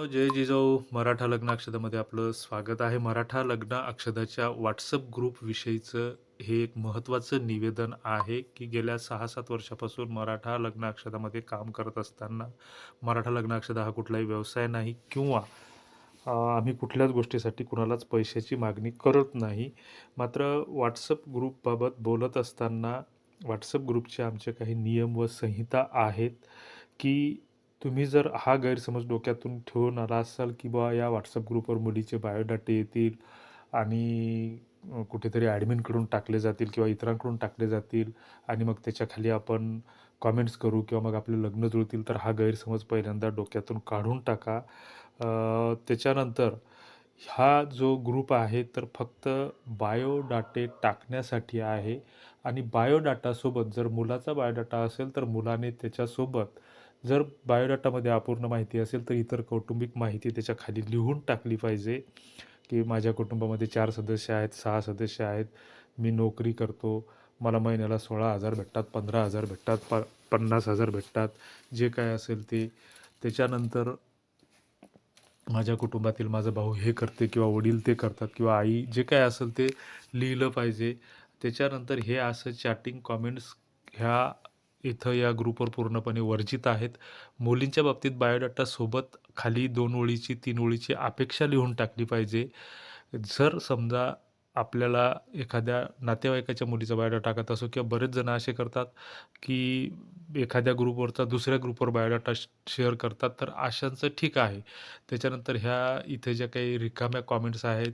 मित्रांनो जय जिजाऊ मराठा लग्न अक्षदामध्ये आपलं स्वागत आहे. मराठा लग्न अक्षदाच्या व्हॉट्सअप ग्रुपविषयीचं हे एक महत्त्वाचं निवेदन आहे की गेल्या सहा सात वर्षापासून मराठा लग्न अक्षदामध्ये काम करत असताना मराठा लग्न अक्षदा हा कुठलाही व्यवसाय नाही किंवा आम्ही कुठल्याच गोष्टीसाठी कुणालाच पैशाची मागणी करत नाही. मात्र व्हॉट्सअप ग्रुपबाबत बोलत असताना व्हॉट्सअप ग्रुपचे आमचे काही नियम व संहिता आहेत की तुम्ही जर हा गैरसमज डोक्यातून ठेवून आला असाल की बा या व्हॉट्सअप ग्रुपवर मुलीचे बायोडाटे येतील आणि कुठेतरी ॲडमिनकडून टाकले जातील किंवा इतरांकडून टाकले जातील आणि मग त्याच्याखाली आपण कॉमेंट्स करू किंवा मग आपले लग्न जुळतील तर हा गैरसमज पहिल्यांदा डोक्यातून काढून टाका. त्याच्यानंतर हा जो ग्रुप आहे तर फक्त बायोडाटे टाकण्यासाठी आहे. आणि बायोडाटासोबत जर मुलाचा बायोडाटा असेल तर मुलाने त्याच्यासोबत जर बायोडाटामध्ये अपूर्ण माहिती असेल तर इतर कौटुंबिक माहिती त्याच्याखाली लिहून टाकली पाहिजे की माझ्या कुटुंबामध्ये चार सदस्य आहेत सहा सदस्य आहेत मी नोकरी करतो मला महिन्याला सोळा हजार भेटतात पंधरा हजार भेटतात प पन्नास हजार भेटतात जे काय असेल ते. त्याच्यानंतर माझ्या कुटुंबातील माझा भाऊ हे करते किंवा वडील ते करतात किंवा आई जे काय असेल ते लिहिलं पाहिजे. त्याच्यानंतर हे असं चॅटिंग कॉमेंट्स ह्या इथं या ग्रुपवर पूर्णपणे वर्जित आहेत. मुलींच्या बाबतीत बायोडाटासोबत खाली दोन ओळीची तीन ओळीची अपेक्षा लिहून टाकली पाहिजे. जर समजा आपल्याला एखाद्या नातेवाईकाच्या मुलीचा बायोडाटा टाकत असो किंवा बरेच जण असे करतात की एखाद्या ग्रुपवरचा दुसऱ्या ग्रुपवर बायोडाटा शेअर करतात तर अशांचं ठीक आहे. त्याच्यानंतर ह्या इथे ज्या काही रिकाम्या कॉमेंट्स आहेत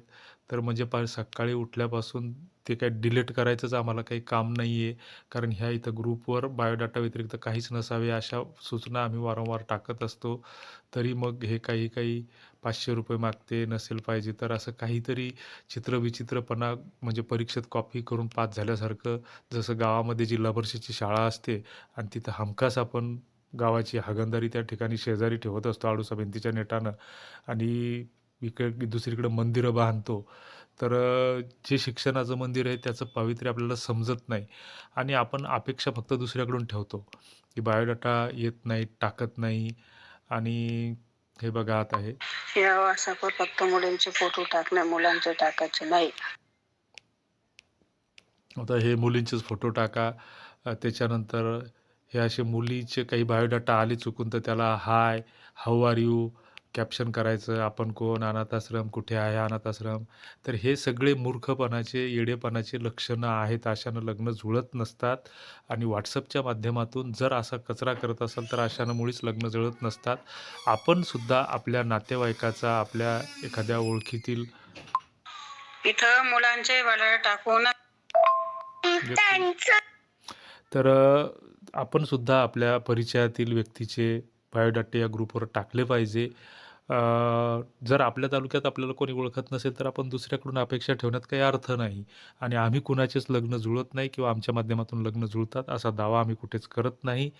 तर म्हणजे पा सकाळी उठल्यापासून ते काय डिलीट करायचंच आम्हाला काही काम नाही आहे कारण ह्या इथं ग्रुपवर बायोडाटा व्यतिरिक्त काहीच नसावे अशा सूचना आम्ही वारंवार टाकत असतो. तरी मग हे काही काही पाचशे रुपये मागते नसेल पाहिजे. तर असं काहीतरी चित्रविचित्रपणा म्हणजे परीक्षेत कॉपी करून पास झाल्यासारखं जसं गावामध्ये जिल्हा परिषदची शाळा असते आणि तिथं हमखास आपण गावाची हागंदारी त्या ठिकाणी शेजारी ठेवत असतो आडूसा भिंतीच्या नेटानं. आणि इकडे दुसरीकडे मंदिरं बांधतो. तर जे शिक्षणाचं मंदिर आहे त्याचं पावित्र्य आपल्याला समजत नाही. आणि आपण अपेक्षा फक्त दुसऱ्याकडून ठेवतो. की बायोडाटा येत नाही टाकत नाही. आणि हे बघा आता आहे या व्हॉट्सअपवर फक्त मुलींचे फोटो टाकणे मुलांचे टाकायचे नाही. आता हे मुलींचेच फोटो टाका. त्याच्यानंतर हे असे मुलीचे काही बायोडाटा आले चुकून तर त्याला hi how are you caption करायचं आपण कोण? अनाथ आश्रम कुठे आहे? अनाथ आश्रम. तर हे सगळे मूर्खपणाचे येडेपणाचे लक्षणं आहेत अशानं लग्न जुळत नसतात. आणि व्हॉट्सअपच्या माध्यमातून जर असा कचरा करत असाल तर अशानं मुळीच लग्न जुळत नसतात. आपण सुद्धा आपल्या नातेवाईकाचा आपल्या एखाद्या ओळखीतील इथं मुलांचे टाकून तर आपण सुद्धा आपल्या परिचयातील व्यक्तीचे बायोडाटे या ग्रुपवर टाकले पाहिजे. जर आपल्या तालुक्यात आपल्याला कोणी ओळखत नसेल तर आपण दुसऱ्याकडून अपेक्षा ठेवण्यात काही अर्थ नाही. आणि आम्ही कुणाचेच लग्न जुळत नाही किंवा आमच्या माध्यमातून लग्न जुळतात असा दावा आम्ही कुठेच करत नाही.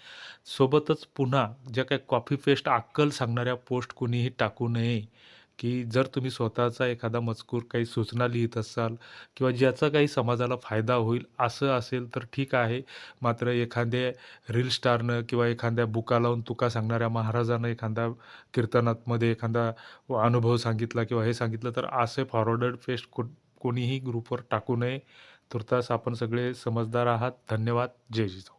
सोबतच पुन्हा ज्या काही कॉफी पेस्ट अक्कल सांगणाऱ्या पोस्ट कुणीही टाकू नये. की जर तुम्ही स्वतःचा एखादा मजकूर काही सूचना लिहित असाल किंवा ज्याचा काही समाजाला फायदा होईल असं असेल तर ठीक आहे. मात्र एखाद्या रील स्टारनं किंवा एखाद्या बुका लावून तुका सांगणाऱ्या महाराजानं एखाद्या कीर्तनातमध्ये एखादा अनुभव सांगितला किंवा हे सांगितलं तर असे फॉरवर्डेड पेस्ट को कोणीही ग्रुपवर टाकू नये. तुर्तास आपण सगळे समजदार आहात. धन्यवाद. जय जिजाऊ.